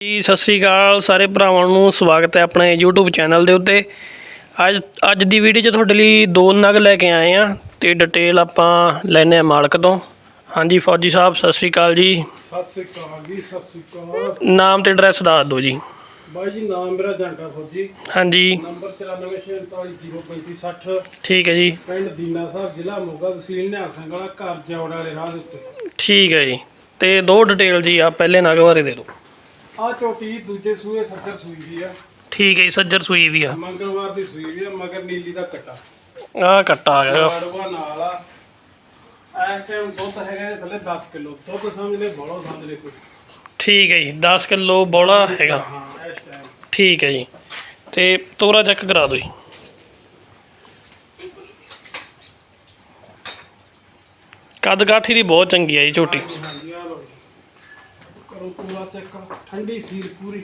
ਜੀ ਸਤਿ ਸ੍ਰੀ ਅਕਾਲ ਸਾਰੇ ਭਰਾਵਾਂ ਨੂੰ। ਸਵਾਗਤ ਹੈ ਆਪਣੇ YouTube ਚੈਨਲ ਦੇ ਉੱਤੇ। ਅੱਜ ਅੱਜ ਦੀ ਵੀਡੀਓ 'ਚ ਤੁਹਾਡੇ ਲਈ ਦੋ ਨਗ ਲੈ ਕੇ ਆਏ ਆ ਤੇ ਡਿਟੇਲ ਆਪਾਂ ਲੈਣੇ ਆ ਮਾਲਕ ਤੋਂ। ਹਾਂਜੀ ਫੌਜੀ ਸਾਹਿਬ ਸਤਿ ਸ੍ਰੀ ਅਕਾਲ ਜੀ। ਸਤਿ ਸ੍ਰੀ ਅਕਾਲ ਜੀ ਸਤਿ ਸ੍ਰੀ ਅਕਾਲ। ਨਾਮ ਤੇ ਐਡਰੈਸ ਦੱਸ ਦਿਓ ਜੀ। ਬਾਈ ਜੀ ਨਾਮ ਮੇਰਾ ਜੰਟਾ ਫੌਜੀ। ਹਾਂਜੀ। ਨੰਬਰ 9443403560 ਠੀਕ ਹੈ ਜੀ। ਪਿੰਡ ਦੀਨਾ ਸਾਹਿਬ ਜ਼ਿਲ੍ਹਾ ਮੋਗਾ ਤਹਿਸੀਲ ਨਿਹਾਲ ਸਿੰਘ ਵਾਲਾ ਘਰ ਜੌੜ ਵਾਲੇ ਰਾਹ ਦੇ ਉੱਤੇ। ਠੀਕ ਹੈ ਜੀ। ਤੇ ਦੋ ਡਿਟੇਲ ਜੀ ਆ ਪਹਿਲੇ ਨਗ ਬਾਰੇ ਦੇ ਦਿਓ। ਆ ਝੋਟੀ ਦੂਜੇ ਸੂਏ ਸੱਜਰ ਸੂਈ ਦੀ ਆ। ਠੀਕ ਹੈ ਜੀ ਸੱਜਰ ਸੂਈ ਵੀ ਆ। ਮੰਗਲਵਾਰ ਦੀ ਸੂਈ ਦੀ ਆ ਮਗਰ ਨੀਲੀ ਦਾ ਕੱਟਾ। ਆ ਕੱਟਾ ਆ ਗਿਆ। ਲਾੜਵਾ ਨਾਲ ਆ। ਇਸ ਟਾਈਮ ਦੁੱਧ ਹੈਗਾ ਇਹਦੇ ਥੱਲੇ 10 ਕਿਲੋ। ਦੁੱਧ ਸਮਝ ਲੈ ਬੋਲੋ ਸਮਝ ਲੈ ਕੋਈ। ਠੀਕ ਹੈ ਜੀ 10 ਕਿਲੋ ਬੋਲਾ ਹੈਗਾ। ਹਾਂ ਇਸ ਟਾਈਮ ਠੀਕ ਹੈ ਜੀ। ਤੇ ਤੋਰਾ ਚੈੱਕ ਕਰਾ ਦਿਓ ਜੀ। ਕੱਦ ਕਾਠੀ ਦੀ ਬਹੁਤ ਚੰਗੀ ਹੈ ਜੀ ਝੋਟੀ। ਹਾਂਜੀ। ਕਰੋ ਪੂਰਾ ਚੈੱਕ। ਠੰਡੀ ਸੀਲ ਪੂਰੀ।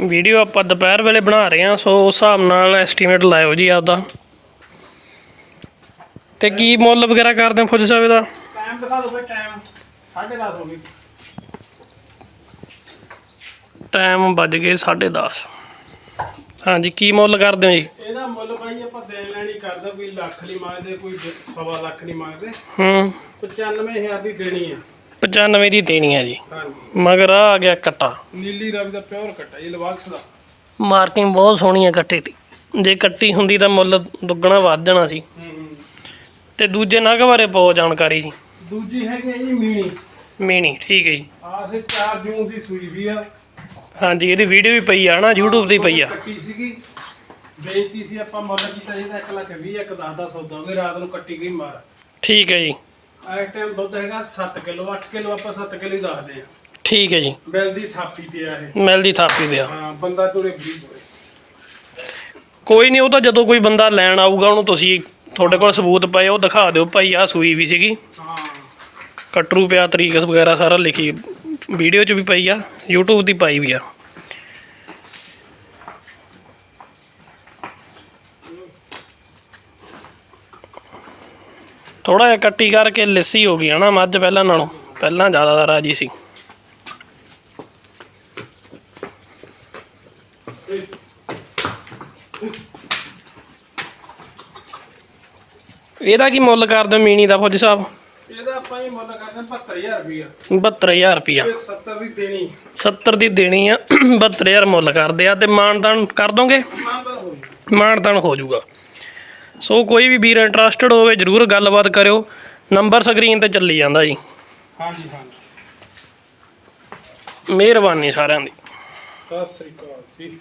ਵੀਡੀਓ ਆਪਾਂ ਦੁਪਹਿਰ ਵੇਲੇ ਬਣਾ ਰਹੇ ਹਾਂ, ਸੋ ਉਸ ਹਿਸਾਬ ਨਾਲ ਐਸਟੀਮੇਟ ਲਾਇਓ ਜੀ ਆਪਦਾ। ਤੇ ਕੀ ਮੁੱਲ ਵਗੈਰਾ ਕਰਦੇ ਹੋ ਫੌਜੀ ਸਾਹਿਬ ਇਹਦਾ? ਟਾਈਮ ਦਿਖਾ ਦਿਓ ਬਈ ਟਾਈਮ 10:30 ਹੋ ਗਈ। ਟਾਈਮ ਵੱਜ ਗਏ 10:30 ਹਾਂਜੀ ਕੀ ਮੁੱਲ ਕਰਦੇ ਹੋ ਜੀ? ਇਹਦਾ ਮੁੱਲ ਭਾਈ ਆਪਾਂ ਦੇਣ ਲੈਣੀ ਕਰਦਾ ਕੋਈ ਲੱਖ ਨਹੀਂ ਮੰਗਦੇ ਕੋਈ ਸਵਾ ਲੱਖ ਨਹੀਂ ਮੰਗਦੇ। ਹੂੰ। 95000 ਦੀ ਦੇਣੀ ਆ 95 ਦੀ ਦੇਣੀ ਹੈ ਜੀ। ਹਾਂਜੀ। ਮਗਰ ਆ ਆ ਗਿਆ ਕੱਟਾ। ਨੀਲੀ ਰਵੀ ਦਾ ਪਿਓਰ ਕੱਟਾ ਇਹ ਲਵਾਕਸ ਦਾ। ਮਾਰਕਿੰਗ ਬਹੁਤ ਸੋਹਣੀ ਹੈ ਕੱਟੇ ਦੀ। ਜੇ ਕੱਟੀ ਹੁੰਦੀ ਤਾਂ ਮੁੱਲ ਦੁੱਗਣਾ ਵੱਧ ਜਾਣਾ ਸੀ। ਹੂੰ। ਤੇ ਦੂਜੇ ਨਗ ਬਾਰੇ ਬਹੁਤ ਜਾਣਕਾਰੀ ਜੀ। ਦੂਜੀ ਹੈਗੀ ਆ ਜੀ ਮੀਣੀ। ਮੀਣੀ ਠੀਕ ਹੈ ਜੀ। ਆਹ ਸੇ 4 ਜੂਨ ਦੀ ਸੂਈ ਵੀ ਆ। ਹਾਂਜੀ ਇਹਦੀ ਵੀਡੀਓ ਵੀ ਪਈ ਆ ਨਾ YouTube ਤੇ ਪਈ ਆ। ਕੱਟੀ ਸੀਗੀ। ਵੇਚਤੀ ਸੀ ਆਪਾਂ ਮੁੱਲ ਕੀਤਾ ਜਿਹਦਾ 1 ਲੱਖ 20 ਇੱਕ 10 ਦਾ ਸੌਦਾ ਹੋ ਗਿਆ ਰਾਤ ਨੂੰ ਕੱਟੀ ਗਈ ਮਾਰ। ਠੀਕ ਹੈ ਜੀ। ਇਸ ਟਾਈਮ ਦੁੱਧ ਹੈਗਾ 7 ਕਿਲੋ 8 ਕਿਲੋ ਆਪਾਂ 7 ਕਿਲੋ ਹੀ ਦੱਸਦੇ ਆ। ਠੀਕ ਹੈ ਜੀ। ਬਿਲ ਦੀ ਥਾਪੀ ਤੇ ਆ ਇਹ। ਮਿਲਦੀ ਥਾਪੀ ਦੇ ਆ। ਹਾਂ ਬੰਦਾ ਬਰੀਕ ਹੋਏ। ਕੋਈ ਨਹੀਂ ਉਹ ਤਾਂ ਜਦੋਂ ਕੋਈ ਬੰਦਾ ਲੈਣ ਆਊਗਾ ਉਹਨੂੰ ਤੁਸੀਂ ਤੁਹਾਡੇ ਕੋਲ ਸਬੂਤ ਪਏ, ਉਹ ਦਿਖਾ ਦਿਓ ਭਾਈ ਆ ਸੂਈ ਵੀ ਸੀਗੀ। ਹਾਂ ਕਟਰੂ ਪਿਆ, ਤਰੀਕ ਵਗੈਰਾ ਸਾਰਾ ਲਿਖੀ, ਵੀਡੀਓ 'ਚ ਵੀ ਪਈ ਆ, YouTube ਦੀ ਪਾਈ ਵੀ ਆ। ਥੋੜਾ ਜਿਹਾ ਕੱਟੀ ਕਰਕੇ ਲੱਸੀ ਹੋ ਗਈ ਹਨਾ ਮੱਝ ਪਹਿਲਾਂ ਨਾਲੋਂ, ਪਹਿਲਾਂ ਜ਼ਿਆਦਾ ਰਾਜੀ ਸੀ। ਇਹਦਾ ਕੀ ਮੁੱਲ ਕਰਦੇ ਹੋ ਮੀਣੀ ਦਾ ਫੌਜੀ ਸਾਹਿਬ? ਇਹਦਾ ਆਪਾਂ ਇਹ ਮੁੱਲ ਕਰਦੇ 72000 ਰੁਪਇਆ 72000 ਰੁਪਿਆ ਇਹ 70 ਦੀ ਦੇਣੀ। 70 ਦੀ ਦੇਣੀ ਆ 72000 ਮੁੱਲ ਕਰਦੇ ਆ ਤੇ ਮਾਨਦਾਨ ਕਰ ਦੋਗੇ? ਹੋ ਮਾਨਦਾਨ ਹੋ ਜਾਊਗਾ ਸੋ ਕੋਈ ਵੀ ਵੀਰ ਇੰਟਰਸਟਡ ਹੋਵੇ ਜਰੂਰ ਗੱਲਬਾਤ ਕਰਿਓ। ਨੰਬਰ ਸਕਰੀਨ ਤੇ ਚੱਲੀ ਜਾਂਦਾ ਜੀ। ਹਾਂਜੀ ਹਾਂਜੀ। ਮਿਹਰਬਾਨੀ ਸਾਰਿਆਂ ਦੀ। ਸਤਿ ਸ੍ਰੀ ਅਕਾਲ ਜੀ।